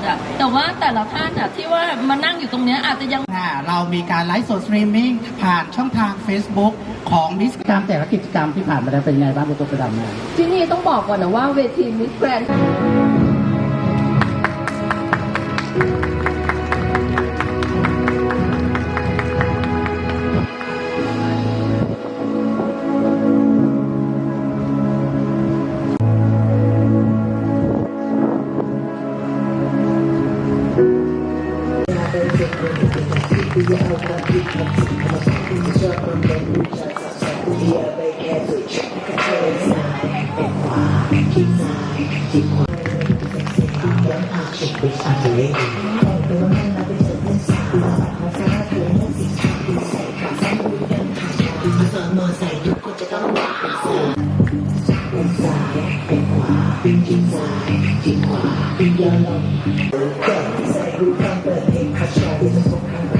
ดอะแต่ว่าแต่ละท่านอะที่ว่ามานั่งอยู่ตรงเนี้ยอาจจะยังอ่าเรามีการไลฟ์สดสตรีมมิ่งผ่านช่องทาง Facebook ของมิสกรรมแต่ละกิจกรรมที่ผ่านมาแล้วเป็นไงบ้างคุณตุ๊กตาดำมาที่นี่ต้องบอกก่อนนะว่าเวทีมิสแกรน มอไซค์ทุกคนจะต้องวางซ้ายเป็นขวาชิดซ้ายชิดขวาย้อนลงย้อนลงเล่นผิด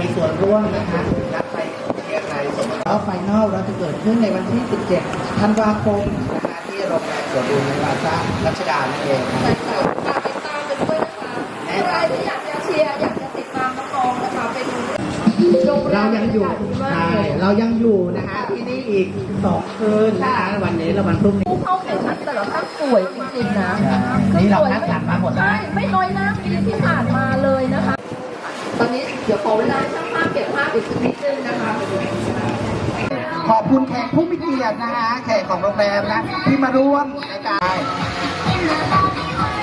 มีส่วนร่วมนะคะนัดไปประเทศไทยสมมติแล้วไฟนอลเราจะเกิดขึ้นในวันที่ 17 ธันวาคมนะคะที่โรงแรมสวนดุลในลาซ่ารัชดานั่นเองครับฝากติดตามกันด้วยนะคะใครที่อยากจะเชียร์อยากจะติดตามน้องๆนะคะไปดูโรงแรเรามยังอยู่บรรากาศดีมากใช่เลยเรายังอยู่นะคะที่นี่อีกสองคืนนะคะวันนี้และวันพรุ่งนี้ผู้เข้าแข่งขันแต่ละท่านสวยจริงๆนะใช่นี่เราคัดสรรมาหมดแล้วใช่ไม่น้อยหน้าปีที่ผ่านมาเลยนะคะตอนนี้เดี๋ยวขอเวลาช่างภาพเก็บภาพอีกสักนิดนึงนะคะ ขอบคุณแขกผู้มีเกียรตินะคะแขกของโรงแรมนะที่มาร่วมในการ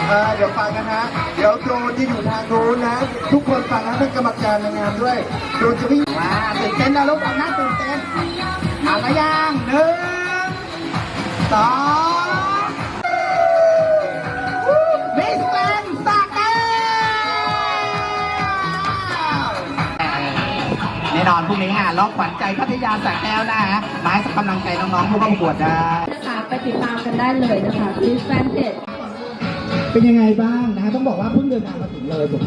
เอ่อเดี๋ยวฟังกันนะ เดี๋ยวโดรนจะอยู่ทางโน้นนะ ทุกคนฟังนะเป็นกรรมการในงานด้วยโดนจะวิ่งมาตื่นเต้นนะลูกนะตื่นเต้นเอามาย่างหนึ่งสอง น่นอนพรุ่งนี้ฮะล็อกขวัญใจพัทยาสระแก้วนะฮะมาให้กำลังใจน้องๆผู้เข้าประกวดได้นะคะไปติดตามกันได้เลยนะคะที่แฟนเพจเป็นยังไงบ้างนะฮะต้องบอกว่าเพิ่งเดินทางมาถึงเลยผม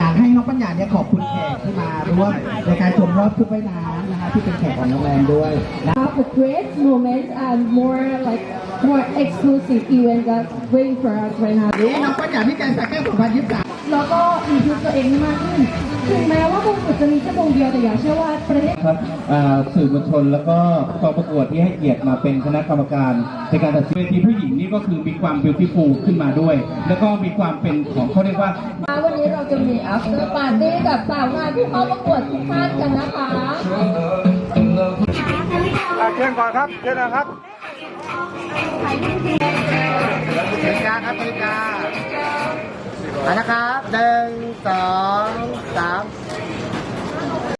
อยากให้น้องปัญญาเนี่ยขอบคุณแขกที่มาร่วมในการชมรอบชุดว่ายน้ำนะคะที่เป็นแขกของโรงแรมด้วยนะ have a great moment and more like more exclusive event that's waiting for us right now นี่น้องปัญญาที่การสระแก้ว2023 แล้วก็อินพุตัวเองให้มากขึ้น ถึงแม้ว่ามงกุฎจะมีแค่วงเดียวแต่อยากเชื่อว่าประเทศครับอ่าสื่อมวลชนแล้วก็กองประกวดที่ให้เกียรติมาเป็นคณะกรรมการในการตัดสินเวทีผู้หญิงนี่ก็คือมีความ beautiful ขึ้นมาด้วย แล้วก็มีความเป็นของเขาเรียกว่า วันนี้เราจะมี after party กับสาวงามที่เข้าประกวดทุกท่านกันนะคะเชิญก่อนครับเชิญนะครับบริ นะครับหนึ่งสองสาม